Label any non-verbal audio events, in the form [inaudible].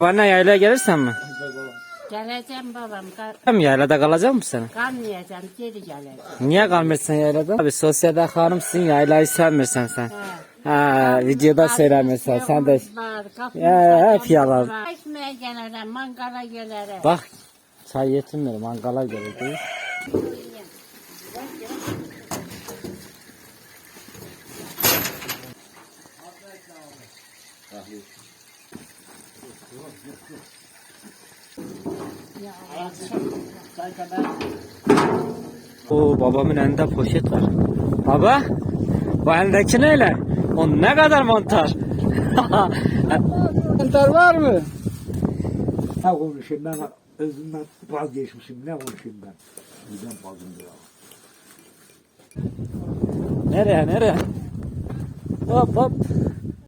Bana yaylaya gelirsen mi? Geleceğim babam. Kal Hem yaylada kalacak mısın sen? kalmayacağım. Geri geleceğim. Niye kalmıyorsun yaylada? Abi sosyalde hanımsın yaylayı sevmiyorsun sen. Ha videoda söylemiyorsun sen de. Ya, hep yalan. Ekmeğe gelirim, mangala gelirim. Bak çay yetinmiyor mangala göre Oo babamın elinde poşet var. Baba bu elindeki neyle? O ne kadar mantar? [laughs] mantar var mı? Ne konuşayım ben özümden vazgeçmişim ne konuşayım ben. Midem fazladır ya. Nereye nereye? Hop hop.